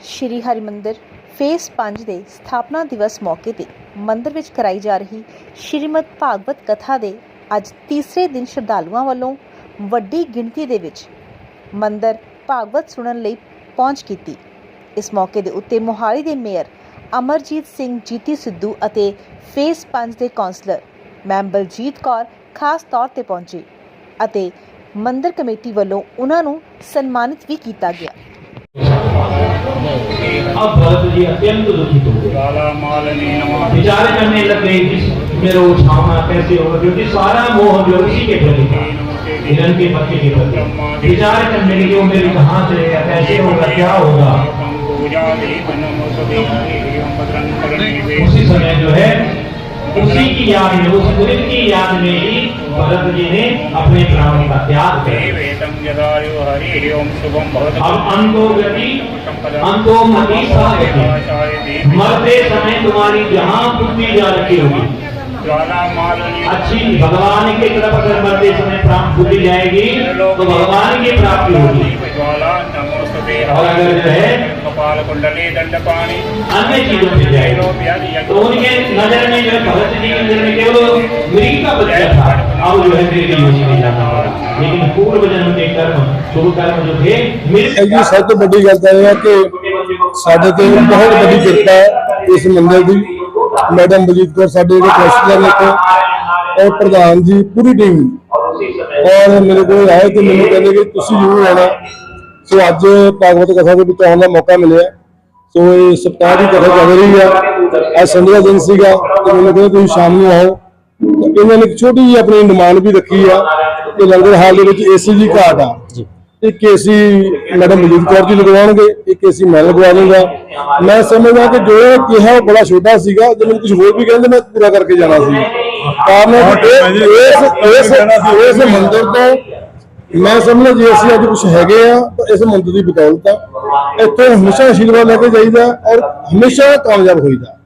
ਸ਼੍ਰੀ Harmandir face 5 ਦੇ ਸਥਾਪਨਾ ਦਿਵਸ ਮੌਕੇ ਤੇ ਮੰਦਰ ਵਿੱਚ ਕਰਾਈ ਜਾ ਰਹੀ ਸ਼੍ਰੀਮਦ ਭਾਗਵਤ ਕਥਾ ਦੇ ਅੱਜ ਤੀਸਰੇ ਦਿਨ ਸ਼ਰਧਾਲੂਆਂ ਵੱਲੋਂ ਵੱਡੀ ਗਿਣਤੀ ਦੇ ਵਿੱਚ ਮੰਦਰ ਭਾਗਵਤ ਸੁਣਨ ਲਈ ਪਹੁੰਚ ਕੀਤੀ। ਇਸ ਮੌਕੇ ਦੇ ਉੱਤੇ ਮੋਹਾਲੀ ਦੇ ਮੇਅਰ ਅਮਰਜੀਤ ਸਿੰਘ ਜੀਤੀ ਸਿੱਧੂ ਅਤੇ ਫੇਸ 5 ਦੇ ਕੌਂਸਲਰ ਮੈਮ ਬਲਜੀਤ ਕੌਰ ਖਾਸ ਤੌਰ ਤੇ ਪਹੁੰਚੇ ਅਤੇ ਮੰਦਰ ਕਮੇਟੀ ਵੱਲੋਂ ਉਹਨਾਂ ਨੂੰ ਸਨਮਾਨਿਤ ਵੀ ਕੀਤਾ ਗਿਆ। अब भरत जी अत्यंत दुखित हो गए। विचार करने लगे कि मेरा उठाना कैसे होगा? क्योंकि सारा मोह जो इसी के प्रति था हिरण के पत्ते के प्रति विचार करने लगे वो मेरे कहाँ चलेगा कैसे होगा? क्या होगा? उसी समय जो है उसी की याद में उस दिन की याद में ही भरत जी ने अपने प्राणों का त्याग किया अब अंतो गति अंतो मति मरते समय तुम्हारी जहाँ बुद्धि जा रखी होगी। अच्छी भगवान की तरफ़ अगर मरते समय प्राप्त बुद्धि जाएगी तो भगवान की प्राप्ति होगी। और अगर जो है कपाल कुंडली दंड पाणी अन्य चीजों से जाएगी तो उनके नजर में जो है भगत जी की नजर में केवल मृग का बच्चा था अब जो है मृग योनि में जाना पड़ा लेकिन पूर्व जन्म के कर्म शुभ कर्म जो थे मृग ਇਹ ਜੀ ਸਭ ਤੋਂ ਵੱਡੀ ਗੱਲ ਤਾਂ ਇਹ ਹੈ ਕਿ ਸਾਡੇ ਤੇ ਬਹੁਤ ਵੱਡੀ ਕਿਰਪਾ ਹੈ ਇਸ ਮੰਦਿਰ ਦੀ ਮੈਡਮ ਬਲਜੀਤ ਕੌਰ ਸਾਡੇ ਜਿਹੜੇ ਕੌਂਸਲਰ ਨੇ ਇੱਥੇ ਔਰ ਪ੍ਰਧਾਨ ਜੀ ਪੂਰੀ ਟੀਮ ਔਰ ਮੇਰੇ ਕੋਲ ਆਏ ਤੇ ਮੈਨੂੰ ਕਹਿੰਦੇ ਕਿ ਤੁਸੀਂ ਜ਼ਰੂਰ ਆਉਣਾ ਸੋ ਅੱਜ ਭਾਗਵਤ ਕਥਾ ਦੇ ਵਿੱਚ ਆਉਣ ਦਾ ਮੌਕਾ ਮਿਲਿਆ। ਸੋ ਇਹ ਸਪਤਾਹ ਦੀ ਕਥਾ ਚੱਲ ਰਹੀ ਆ। ਅੱਜ ਸੰਡੇ ਦਾ ਦਿਨ ਸੀਗਾ ਤੇ ਮੈਨੂੰ ਕਹਿੰਦੇ ਤੁਸੀਂ ਸ਼ਾਮ ਨੂੰ ਆਓ। ਤੇ ਇਹਨਾਂ ਨੇ ਇੱਕ ਛੋਟੀ ਜਿਹੀ ਆਪਣੀ ਡਿਮਾਂਡ ਵੀ ਰੱਖੀ ਆ ਕਿ ਲੰਗਰ ਹਾਲ ਦੇ ਵਿੱਚ ਏਸੀ ਦੀ ਘਾਟ ਆ। ਇੱਕ ਏਸੀ ਮੈਡਮ ਮਜੀਦ ਕੌਰ ਜੀ ਲਗਵਾਉਣਗੇ ਇੱਕ ਏਸੀ ਮੈਂ ਲਗਵਾ ਲੂੰਗਾ ਮੈਂ ਸਮਝਦਾ ਕਿ ਜੋ ਇਹ ਕਿਹਾ ਉਹ ਬੜਾ ਛੋਟਾ ਸੀਗਾ ਜੇ ਮੈਨੂੰ ਕੁਝ ਹੋਰ ਵੀ ਕਹਿੰਦੇ ਮੈਂ ਪੂਰਾ ਕਰਕੇ ਜਾਣਾ ਸੀ। ਕਾਰਨ ਇਸ ਇਸ ਇਸ ਮੰਦਿਰ ਤੋਂ ਮੈਂ ਸਮਝਦਾ ਜੇ, ਅਸੀਂ ਅੱਜ ਕੁਝ ਹੈਗੇ ਆ, ਤਾਂ ਇਸ ਮੰਦਰ ਦੀ ਬਦੌਲਤ ਆ। ਇੱਥੇ ਹਮੇਸ਼ਾ ਆਸ਼ੀਰਵਾਦ ਲੈ ਕੇ ਜਾਈਦਾ ਔਰ ਹਮੇਸ਼ਾ ਕਾਮਯਾਬ ਹੋਈਦਾ।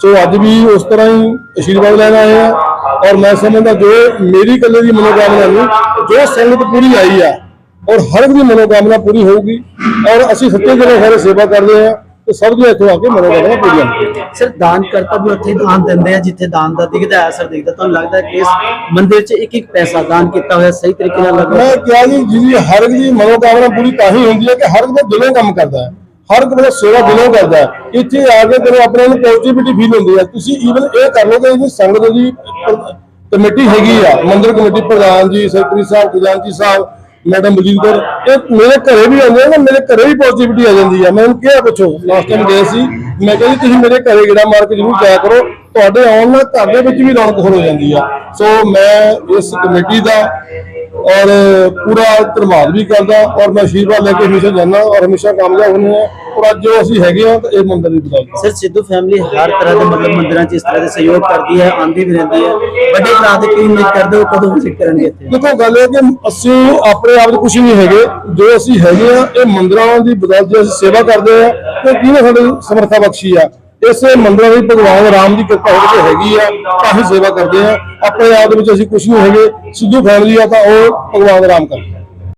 ਸੋ ਅੱਜ ਵੀ ਉਸ ਤਰ੍ਹਾਂ ਹੀ ਆਸ਼ੀਰਵਾਦ ਲੈਣ ਆਏ ਆ ਔਰ ਮੈਂ ਸਮਝਦਾ ਜੋ ਮੇਰੀ ਇਕੱਲੇ ਦੀ ਮਨੋਕਾਮਨਾ ਨਹੀਂ, ਜੋ ਸੰਗਤ ਪੂਰੀ ਆਈ ਆ ਔਰ ਹਰ ਇੱਕ ਦੀ ਮਨੋਕਾਮਨਾ ਪੂਰੀ ਹੋਊਗੀ ਔਰ ਅਸੀਂ ਸੱਚੇ ਦਿਲੋਂ ਸਾਰੇ ਸੇਵਾ ਕਰਦੇ ਆ। ਤੇ ਸਭ ਦੀ ਇੱਥੋਂ ਆ ਕੇ ਪੂਰੀ ਹੋਣਗੀ ਸਰ ਦਾਨ ਕਰਤਾ ਵੀ ਉੱਥੇ ਦਾਨ ਦਿੰਦੇ ਆ ਜਿੱਥੇ ਦਾਨ ਦਾ ਦਿਖਦਾ ਹੈ ਅਸਰ ਦਿਖਦਾ। ਤੁਹਾਨੂੰ ਲੱਗਦਾ ਕਿ ਇਸ ਮੰਦਿਰ 'ਚ ਇੱਕ ਇੱਕ ਪੈਸਾ ਦਾਨ ਕੀਤਾ ਹੋਇਆ ਸਹੀ ਤਰੀਕੇ ਨਾਲ ਲੱਗਾ ਮੈਂ ਕਿਹਾ ਜੀ ਜਿਹਦੀ ਹਰ ਇੱਕ ਦੀ ਮਨੋਕਾਮਨਾ ਪੂਰੀ ਤਾਂ ਹੀ ਹੁੰਦੀ ਹੈ ਕਿ ਹਰ ਇੱਕ ਦਾ ਦਿਲੋਂ ਕੰਮ ਕਰਦਾ ਹੈ। ਹਰ ਇੱਕ ਬੰਦਾ ਸੇਵਾ ਦਿਲੋਂ ਕਰਦਾ ਹੈ। ਇੱਥੇ ਆ ਕੇ ਤੈਨੂੰ ਆਪਣੇ ਨੂੰ ਪੋਜ਼ਿਟਿਵਿਟੀ ਫੀਲ ਹੁੰਦੀ ਹੈ ਤੁਸੀਂ ਈਵਨ ਇਹ ਕਰ ਲਓ ਕਿ ਇਹਦੀ ਸੰਗਤ ਦੀ ਕਮੇਟੀ ਹੈਗੀ ਆ ਮੰਦਿਰ ਕਮੇਟੀ ਪ੍ਰਧਾਨ ਜੀ ਸੈਕਟਰੀ ਸਾਹਿਬ ਖਜ਼ਾਨਚੀ ਸਾਹਿਬ ਮੈਡਮ ਬਲਜੀਤ ਕੌਰ, ਇਹ ਮੇਰੇ ਘਰੇ ਵੀ ਆਉਂਦੇ ਨੇ, ਮੇਰੇ ਘਰੇ ਵੀ ਪੋਜ਼ਿਟਿਵਿਟੀ ਆ ਜਾਂਦੀ ਆ। ਮੈਂ ਉਹਨੂੰ ਕਿਹਾ ਪੁੱਛੋ ਲਾਸਟ ਟਾਈਮ ਗਏ ਸੀ, ਮੈਂ ਕਿਹਾ ਜੀ ਤੁਸੀਂ ਮੇਰੇ ਘਰੇ ਗੇੜਾ ਮਾਰ ਕੇ ਜ਼ਰੂਰ ਜਾਇਆ ਕਰੋ। ਤੁਹਾਡੇ ਆਉਣ ਨਾਲ ਘਰ ਦੇ ਵਿੱਚ ਵੀ ਰੌਣਕ ਹੋ ਜਾਂਦੀ ਆ। ਸੋ ਮੈਂ ਇਸ ਕਮੇਟੀ ਦਾ ਔਰ ਪੂਰਾ ਧੰਨਵਾਦ ਵੀ ਕਰਦਾ ਔਰ ਮੈਂ ਆਸ਼ੀਰਵਾਦ ਲੈ ਕੇ ਹਮੇਸ਼ਾ ਜਾਂਦਾ ਔਰ ਹਮੇਸ਼ਾ ਕਾਮਯਾਬ ਹੁੰਦੇ ਆ। ਔਰ ਅੱਜ ਜੋ ਅਸੀਂ ਹੈਗੇ ਆ ਤਾਂ ਇਹ ਮੰਦਿਰ ਦੀ ਬਦੌਲਤ ਸਰ ਸਿੱਧੂ ਫੈਮਿਲੀ ਹਰ ਤਰ੍ਹਾਂ ਦੇ ਮਤਲਬ ਮੰਦਿਰਾਂ 'ਚ ਇਸ ਤਰ੍ਹਾਂ ਦੇ ਸਹਿਯੋਗ ਕਰਦੀ ਹੈ ਆਂਦੀ ਵੀ ਰਹਿੰਦੀ ਹੈ। ਵੱਡੇ ਭਰਾ ਦੇ ਕੀ ਉਮੀਦ ਕਰਦੇ ਹੋ ਕਦੋਂ ਵਿਜ਼ਿਟ ਕਰਨਗੇ ਇੱਥੇ? ਦੇਖੋ ਗੱਲ ਇਹ ਕਿ ਅਸੀਂ ਆਪਣੇ ਆਪ 'ਚ ਕੁਝ ਨਹੀਂ ਹੈਗੇ। ਜੋ ਅਸੀਂ ਹੈਗੇ ਆ ਇਹ ਮੰਦਿਰਾਂ ਦੀ ਬਦੌਲਤ ਜੇ ਅਸੀਂ ਸੇਵਾ ਕਰਦੇ ਆ ਤੇ ਕਿਹਨੇ ਸਾਡੇ ਸਮਰੱਥਾ ਬਖਸ਼ੀ ਆ? ਇਸੇ ਮੰਦਰਾਂ ਦੀ ਭਗਵਾਨ ਰਾਮ ਦੀ ਕਿਰਪਾ ਹੋ ਕੇ ਹੈਗੀ ਆ, ਕਾਫੀ ਸੇਵਾ ਕਰਦੇ ਆ। ਆਪਣੇ ਆਪ ਦੇ ਵਿੱਚ ਅਸੀਂ ਕੁਝ ਨਹੀਂ ਹੈਗੇ ਸਿੱਧੂ ਫੈਮਿਲੀ ਆ ਤਾਂ ਉਹ ਭਗਵਾਨ ਰਾਮ ਕਰਦੇ